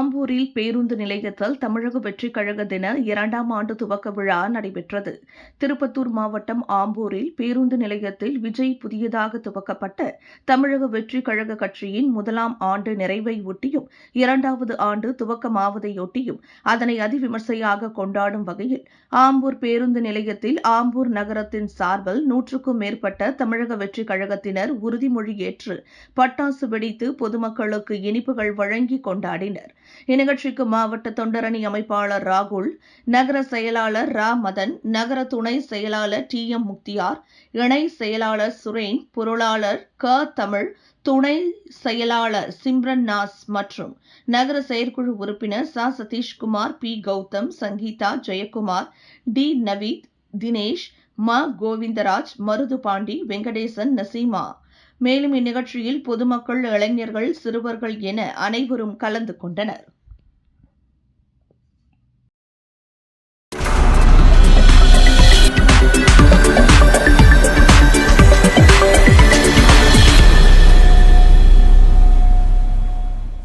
ஆம்பூரில் பேருந்து நிலையத்தில் தமிழக வெற்றிக் கழக தின இரண்டாம் ஆண்டு துவக்க விழா நடைபெற்றது. திருப்பத்தூர் மாவட்டம் ஆம்பூரில் பேருந்து நிலையத்தில் விஜய் புதியதாக துவக்கப்பட்ட தமிழக வெற்றிக் கழக கட்சியின் முதலாம் ஆண்டு நிறைவை ஒட்டியும் இரண்டாவது ஆண்டு துவக்கமாவதையொட்டியும் அதனை அதிவிமர்சையாக கொண்டாடும் வகையில் ஆம்பூர் பேருந்து நிலையத்தில் ஆம்பூர் நகரத்தின் சார்பில் நூற்றுக்கும் மேற்பட்ட தமிழக வெற்றிக் கழகத்தினர் உறுதிமொழி ஏற்று பட்டாசு வெடித்து பொதுமக்களுக்கு இனிப்புகள் வழங்கி கொண்டாடினர். இந்நிகழ்ச்சிக்கு மாவட்ட தொண்டரணி அமைப்பாளர் ராகுல் நகர செயலாளர் ரா மதன் நகர துணை செயலாளர் டி எம் முக்தியார் இணை செயலாளர் சுரேன் பொருளாளர் க. தமிழ் துணை செயலாளர் சிம்ரன் நாஸ் மற்றும் நகர செயற்குழு உறுப்பினர் ச. சதீஷ்குமார் பி. கௌதம் சங்கீதா ஜெயக்குமார் டி. நவீத் தினேஷ் ம. கோவிந்தராஜ் மருது பாண்டி வெங்கடேசன் நசீமா. மேலும் இந்நிகழ்ச்சியில் பொதுமக்கள் இளைஞர்கள் சிறுவர்கள் என அனைவரும் கலந்து கொண்டனர்.